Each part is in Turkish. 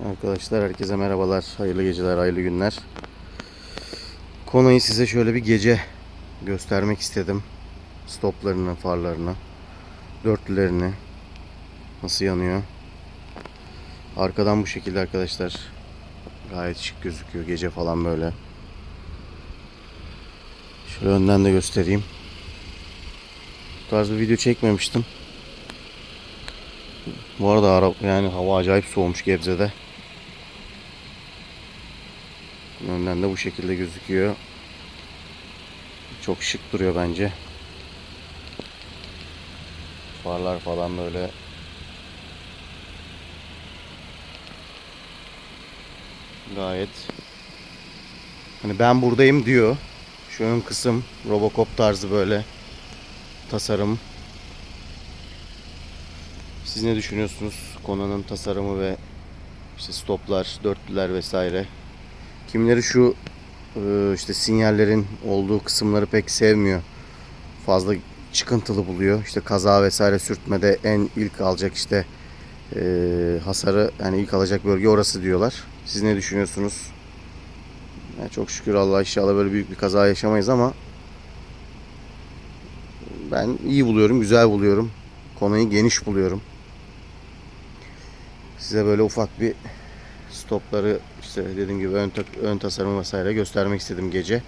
Arkadaşlar herkese merhabalar. Hayırlı geceler, hayırlı günler. Konayı size şöyle bir gece göstermek istedim. Stoplarını, farlarını, dörtlülerini nasıl yanıyor. Arkadan bu şekilde arkadaşlar. Gayet şık gözüküyor gece falan böyle. Şöyle önden de göstereyim. Bu tarz bir video çekmemiştim. Bu arada ara, yani hava acayip soğumuş Gebze'de. Önden de bu şekilde gözüküyor. Çok şık duruyor bence. Farlar falan böyle. Gayet. Hani ben buradayım diyor. Şu ön kısım Robocop tarzı böyle tasarım. Siz ne düşünüyorsunuz? Konanın tasarımı ve işte stoplar, dörtlüler vesaire. Kimileri şu e, işte sinyallerin olduğu kısımları pek sevmiyor. Fazla çıkıntılı buluyor. İşte kaza vesaire sürtmede en ilk alacak işte e, hasarı yani ilk alacak bölge orası diyorlar. Siz ne düşünüyorsunuz? Yani çok şükür Allah inşallah böyle büyük bir kaza yaşamayız ama ben iyi buluyorum, güzel buluyorum. Konuyu geniş buluyorum. Size böyle ufak bir stopları işte dediğim gibi ön, ön tasarımı vesaire göstermek istedim gece.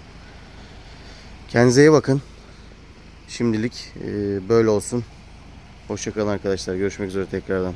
Kendinize iyi bakın. Şimdilik böyle olsun. Hoşçakalın arkadaşlar. Görüşmek üzere tekrardan.